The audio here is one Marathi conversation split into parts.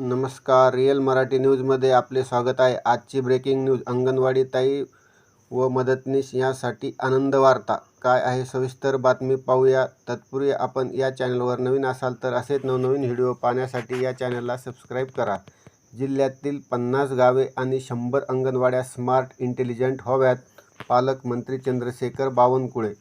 नमस्कार. रिअल मराठी न्यूजमध्ये आपले स्वागत आहे. आजची ब्रेकिंग न्यूज अंगणवाडी ताई व मदतनीस यासाठी आनंद वार्ता. काय आहे? सविस्तर बातमी पाहूया. तत्पूर्वी आपण या चॅनलवर नवीन असाल तर असेच नवनवीन व्हिडिओ पाहण्यासाठी या चॅनलला सबस्क्राईब करा. जिल्ह्यातील पन्नास गावे आणि शंभर अंगणवाड्या स्मार्ट इंटेलिजंट व्हाव्यात पालकमंत्री चंद्रशेखर बावनकुळे.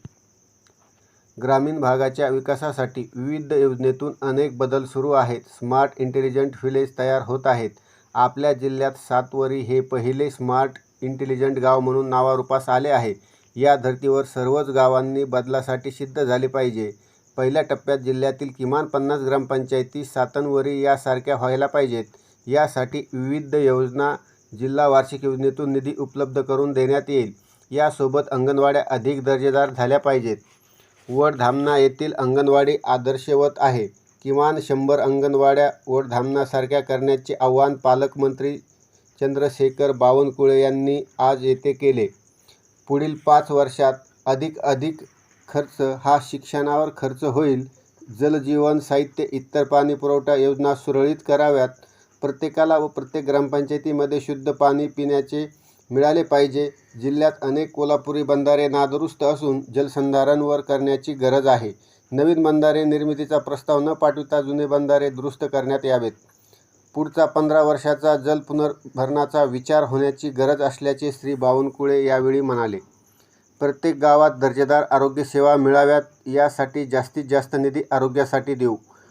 ग्रामीण भागाच्या विकासासाठी विविध योजनेतून अनेक बदल सुरू आहेत. स्मार्ट इंटेलिजंट व्हिलेज तयार होत आहेत. आपल्या जिल्ह्यात सातवरी हे पहिले स्मार्ट इंटेलिजंट गाव म्हणून नावारूपास आले आहे. या धर्तीवर सर्वच गावांनी बदलासाठी सिद्ध झाले पाहिजे. पहिल्या टप्प्यात जिल्ह्यातील किमान पन्नास ग्रामपंचायती सातनवरी यासारख्या व्हायला पाहिजेत. यासाठी विविध योजना जिल्हा वार्षिक योजनेतून निधी उपलब्ध करून देण्यात येईल. यासोबत अंगणवाड्या अधिक दर्जेदार झाल्या पाहिजेत. वडधामणा येथील अंगणवाडी आदर्शवत आहे. किमान शंभर अंगणवाड्या वडधामणासारख्या करण्याचे आवाहन पालकमंत्री चंद्रशेखर बावनकुळे यांनी आज येथे केले. पुढील पाच वर्षात अधिक अधिक खर्च हा शिक्षणावर खर्च होईल. जलजीवन साहित्य इतर पाणी पुरवठा योजना सुरळीत कराव्यात. प्रत्येकाला व प्रत्येक ग्रामपंचायतीमध्ये शुद्ध पाणी पिण्याचे मिळाले पाहिजे. जिल्ह्यात अनेक कोल्हापुरी बंधारे नादुरुस्त असून जलसंधारणवर करण्याची गरज आहे. नवीन बंधारे निर्मितीचा प्रस्ताव न पाठविता जुने बंधारे दुरुस्त करण्यात यावेत. पुढचा पंधरा वर्षाचा जल पुनर्भरणाचा विचार होण्याची गरज असल्याचे श्री बावनकुळे यावेळी म्हणाले. प्रत्येक गावात दर्जेदार आरोग्यसेवा मिळाव्यात यासाठी जास्तीत जास्त निधी आरोग्यासाठी देऊ.